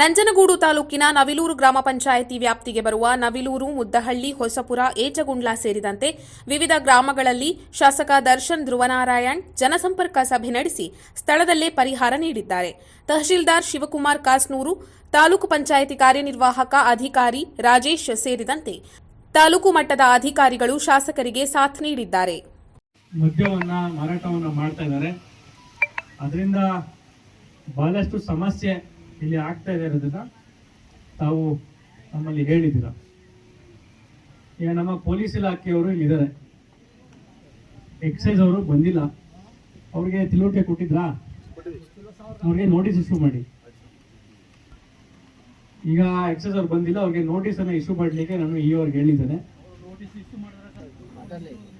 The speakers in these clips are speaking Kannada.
ನಂಜನಗೂಡು ತಾಲೂಕಿನ ನವಿಲೂರು ಗ್ರಾಮ ಪಂಚಾಯಿತಿ ವ್ಯಾಪ್ತಿಗೆ ಬರುವ ನವಿಲೂರು, ಮುದ್ದಹಳ್ಳಿ, ಹೊಸಪುರ, ಏಚಗುಂಡ್ಲ ಸೇರಿದಂತೆ ವಿವಿಧ ಗ್ರಾಮಗಳಲ್ಲಿ ಶಾಸಕ ದರ್ಶನ್ ಧ್ರುವನಾರಾಯಣ್ ಜನಸಂಪರ್ಕ ಸಭೆ ನಡೆಸಿ ಸ್ಥಳದಲ್ಲೇ ಪರಿಹಾರ ನೀಡಿದ್ದಾರೆ. ತಹಶೀಲ್ದಾರ್ ಶಿವಕುಮಾರ್ ಕಾಸ್ನೂರು, ತಾಲೂಕು ಪಂಚಾಯಿತಿ ಕಾರ್ಯನಿರ್ವಾಹಕ ಅಧಿಕಾರಿ ರಾಜೇಶ್ ಸೇರಿದಂತೆ ತಾಲೂಕು ಮಟ್ಟದ ಅಧಿಕಾರಿಗಳು ಶಾಸಕರಿಗೆ ಸಾಥ್ ನೀಡಿದ್ದಾರೆ. ಮಾರಾಟವನ್ನು ಮಾಡ್ತಾ ಇದ್ದಾರೆ. ಅದರಿಂದ ಬಹಳಷ್ಟು ಸಮಸ್ಯೆ ಇಲ್ಲಿ ಆಗ್ತಾ ಇದೆ ಇರೋದನ್ನ ತಾವು ನಮ್ಮಲ್ಲಿ ಹೇಳಿದ್ದೀರ? ಈಗ ನಮ್ಮ ಪೊಲೀಸ್ ಇಲಾಖೆಯವರು ಇಲ್ಲಿದ್ದಾರೆ. ಎಕ್ಸೈಸ್ ಅವರು ಬಂದಿಲ್ಲ. ಅವ್ರಿಗೆ ತಿಳುವಳಿಕೆ ಕೊಟ್ಟಿದ್ರಾ? ಅವ್ರಿಗೆ ನೋಟಿಸ್ ಇಶ್ಯೂ ಮಾಡಿ. ಈಗ ಎಕ್ಸೈಸ್ ಅವ್ರು ಬಂದಿಲ್ಲ, ಅವ್ರಿಗೆ ನೋಟಿಸ್ ಅನ್ನ ಇಶ್ಯೂ ಮಾಡ್ಲಿಕ್ಕೆ ನಾನು ಈ ಅವ್ರಿಗೆ ಹೇಳಿದ್ದೇನೆ.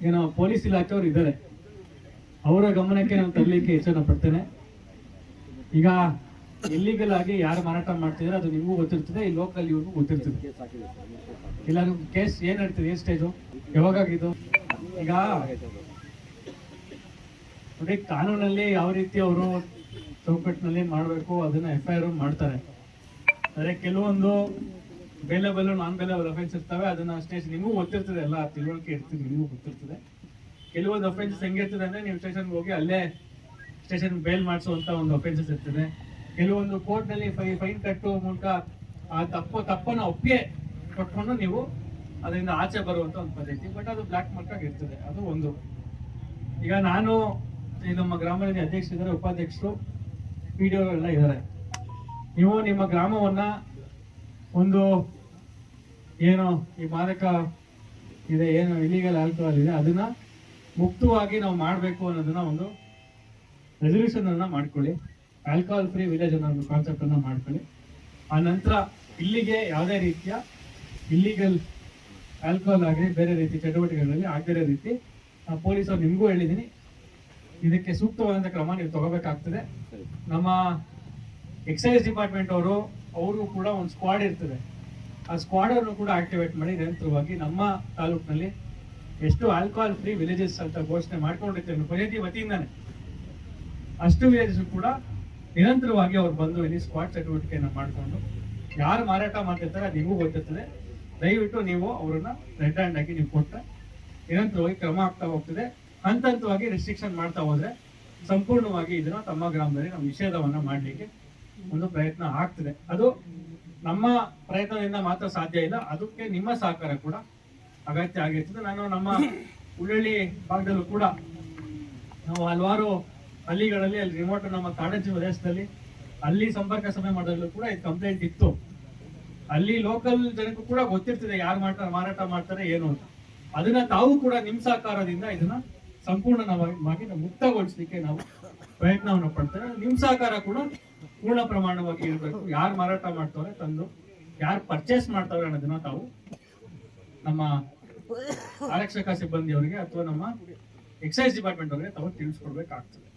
ಈಗ ನಾವು ಪೊಲೀಸ್ ಇಲಾಖೆಯವರು ಇದ್ದಾರೆ. ಅವರ ಗಮನಕ್ಕೆ ನಾನು ತರಲಿಕ್ಕೆ ಹೆಚ್ಚನ ಪಡ್ತೇನೆ. ಈಗ ಇಲ್ಲಿಗಲ್ ಆಗಿ ಯಾರು ಮಾರಾಟ ಮಾಡ್ತಿದ್ರೆ ಅದು ನಿಮಗೂ ಗೊತ್ತಿರ್ತದೆ, ಈ ಲೋಕಲ್ ಇವ್ರಿಗೂ ಗೊತ್ತಿರ್ತದೆ. ಇಲ್ಲ ಕೇಸ್ ಏನ್ ನಡೀತದೆ, ಏನ್ ಸ್ಟೇಜು ಯಾವಾಗ ಆಗಿದ್ದು ಈಗ ನೋಡಿ, ಕಾನೂನಲ್ಲಿ ಯಾವ ರೀತಿ ಅವರು ಚೌಕಟ್ಟಿನಲ್ಲಿ ಮಾಡಬೇಕು, ಅದನ್ನ ಎಫ್ ಐ ಆರ್ ಮಾಡ್ತಾರೆ. ಆದರೆ ಕೆಲವೊಂದು ಬೇಲೆಬಲ್ ನಾನ್ ಬೇಲೆಬಲ್ ಅಫೆನ್ಸ್ ಇರ್ತವೆ, ಅದನ್ನ ಸ್ಟೇಜ್ ನಿಮಗೂ ಗೊತ್ತಿರ್ತದೆ, ಎಲ್ಲ ತಿಳುವಳಿಕೆ ಇರ್ತದೆ ನಿಮಗೂ ಗೊತ್ತಿರ್ತದೆ. ಕೆಲವೊಂದು ಅಫೆನ್ಸಸ್ ಹೆಂಗಿರ್ತದೆ ಅಂದ್ರೆ, ನೀವು ಸ್ಟೇಷನ್ಗೆ ಹೋಗಿ ಅಲ್ಲೇ ಸ್ಟೇಷನ್ ಬೇಲ್ ಮಾಡಿಸುವಂತ ಒಂದು ಅಫೆನ್ಸಸ್ ಇರ್ತದೆ. ಕೆಲವೊಂದು ಕೋರ್ಟ್ನಲ್ಲಿ ಫೈನ್ ಕಟ್ಟುವ ಮೂಲಕ ಆ ತಪ್ಪು, ತಪ್ಪನ್ನ ಒಪ್ಪಿಗೆ ಕೊಟ್ಕೊಂಡು ನೀವು ಅದರಿಂದ ಆಚೆ ಬರುವಂತ ಒಂದು ಪದ್ಧತಿ ಬಟ್ ಅದು ಬ್ಲಾಕ್ ಮಾರ್ಕ್ ಆಗಿರ್ತದೆ ಅದು ಒಂದು. ಈಗ ನಾನು, ಈ ನಮ್ಮ ಗ್ರಾಮದಲ್ಲಿ ಅಧ್ಯಕ್ಷರಿದ್ದಾರೆ ಉಪಾಧ್ಯಕ್ಷರು ಪಿ ಡಿ ಎಲ್ಲ ಇದ್ದಾರೆ. ನೀವು ನಿಮ್ಮ ಗ್ರಾಮವನ್ನ ಒಂದು ಏನು ಈ ಮಾದಕ ಇದೆ, ಏನು ಇಲಿಗಲ್ ಆಲ್ಕೋಹಾಲ್ ಇದೆ, ಅದನ್ನ ಮುಕ್ತವಾಗಿ ನಾವು ಮಾಡಬೇಕು ಅನ್ನೋದನ್ನ ಒಂದು ರೆಸಲ್ಯೂಷನ್ ಅನ್ನ ಮಾಡ್ಕೊಳ್ಳಿ. ಆಲ್ಕೋಹಾಲ್ ಫ್ರೀ ವಿಲೇಜ್ ಅನ್ನೋ ಒಂದು ಕಾನ್ಸೆಪ್ಟ್ ಅನ್ನ ಮಾಡ್ಕೊಳ್ಳಿ. ಆ ನಂತರ ಇಲ್ಲಿಗೆ ಯಾವುದೇ ರೀತಿಯ ಇಲ್ಲಿಗಲ್ ಆಲ್ಕೋಹಾಲ್ ಆಗಲಿ, ಬೇರೆ ರೀತಿ ಚಟುವಟಿಕೆಗಳಲ್ಲಿ ಆಗದಿರೋ ರೀತಿ ಪೊಲೀಸರು ನಿಮಗೂ ಹೇಳಿದ್ದೀನಿ ಇದಕ್ಕೆ ಸೂಕ್ತವಾದಂಥ ಕ್ರಮ ನೀವು ತಗೋಬೇಕಾಗ್ತದೆ. ನಮ್ಮ ಎಕ್ಸೈಸ್ ಡಿಪಾರ್ಟ್ಮೆಂಟ್ ಅವರು ಅವರು ಕೂಡ ಒಂದು ಸ್ಕ್ವಾಡ್ ಇರ್ತದೆ. ಆ ಸ್ಕ್ವಾಡ್ ಅನ್ನು ಕೂಡ ಆಕ್ಟಿವೇಟ್ ಮಾಡಿ ನಿರಂತರವಾಗಿ ನಮ್ಮ ತಾಲೂಕಿನಲ್ಲಿ ಎಷ್ಟು ಆಲ್ಕೋಹಾಲ್ ಫ್ರೀ ವಿಲೇಜಸ್ ಅಂತ ಘೋಷಣೆ ಮಾಡ್ಕೊಂಡಿರ್ತೇವೆ ಪಂಚಾಯತಿ ವತಿಯಿಂದಾನೆ. ಅಷ್ಟು ವಿಲೇಜಸ್ ಕೂಡ ನಿರಂತರವಾಗಿ ಅವ್ರು ಬಂದು ಇಲ್ಲಿ ಸ್ಕ್ವಾಡ್ ಚಟುವಟಿಕೆಯನ್ನು ಮಾಡಿಕೊಂಡು ಯಾರು ಮಾರಾಟ ಮಾಡ್ತಿರ್ತಾರೆ ಅದು ನಿಮಗೂ ಗೊತ್ತಿರ್ತದೆ. ದಯವಿಟ್ಟು ನೀವು ಅವರನ್ನ ರೆಡ್ ಹ್ಯಾಂಡ್ ಆಗಿ ನೀವು ಕೊಟ್ಟರೆ ನಿರಂತರವಾಗಿ ಕ್ರಮ ಆಗ್ತಾ ಹೋಗ್ತದೆ. ಹಂತ ಹಂತವಾಗಿ ರೆಸ್ಟ್ರಿಕ್ಷನ್ ಮಾಡ್ತಾ ಹೋದ್ರೆ ಸಂಪೂರ್ಣವಾಗಿ ಇದನ್ನ ತಮ್ಮ ಗ್ರಾಮದಲ್ಲಿ ನಾವು ನಿಷೇಧವನ್ನ ಮಾಡಲಿಕ್ಕೆ ಒಂದು ಪ್ರಯತ್ನ ಆಗ್ತದೆ. ಅದು ನಮ್ಮ ಪ್ರಯತ್ನದಿಂದ ಮಾತ್ರ ಸಾಧ್ಯ ಇಲ್ಲ. ಅದಕ್ಕೆ ನಿಮ್ಮ ಸಹಕಾರ ಕೂಡ ಅಗತ್ಯ ಆಗಿರ್ತದೆ. ನಾನು ನಮ್ಮ ಉಳ್ಳಳ್ಳಿ ಭಾಗದಲ್ಲೂ ಕೂಡ ನಾವು ಹಲವಾರು ಹಳ್ಳಿಗಳಲ್ಲಿ ಅಲ್ಲಿ ರಿಮೋಟ್ ನಮ್ಮ ಕಾಡಂಚಿ ಪ್ರದೇಶದಲ್ಲಿ ಅಲ್ಲಿ ಸಂಪರ್ಕ ಸಭೆ ಮಾಡಲು ಕೂಡ ಇದು ಕಂಪ್ಲೇಂಟ್ ಇತ್ತು. ಅಲ್ಲಿ ಲೋಕಲ್ ಜನಕ್ಕೂ ಕೂಡ ಗೊತ್ತಿರ್ತದೆ ಯಾರು ಮಾಡ್ತಾರೆ, ಮಾರಾಟ ಮಾಡ್ತಾರೆ, ಏನು ಅಂತ. ಅದನ್ನ ತಾವು ಕೂಡ ನಿಮ್ ಸಹಕಾರದಿಂದ ಇದನ್ನ ಸಂಪೂರ್ಣವಾಗಿ ಮುಕ್ತಗೊಳಿಸಲಿಕ್ಕೆ ನಾವು ಪ್ರಯತ್ನವನ್ನು ಪಡ್ತೇವೆ. ನಿಮ್ ಸಹಕಾರ ಕೂಡ ಪೂರ್ಣ ಪ್ರಮಾಣವಾಗಿ ಇರಬೇಕು. ಯಾರು ಮಾರಾಟ ಮಾಡ್ತಾರೆ, ತಂದು ಯಾರು ಪರ್ಚೇಸ್ ಮಾಡ್ತಾರೆ ಅನ್ನೋದನ್ನ ತಾವು ನಮ್ಮ ಆರಕ್ಷಕ ಸಿಬ್ಬಂದಿಯವರಿಗೆ ಅಥವಾ ನಮ್ಮ ಎಕ್ಸೈಸ್ ಡಿಪಾರ್ಟ್ಮೆಂಟ್ ಅವರಿಗೆ ತಾವು ತಿಳಿಸ್ಕೊಡ್ಬೇಕಾಗ್ತದೆ.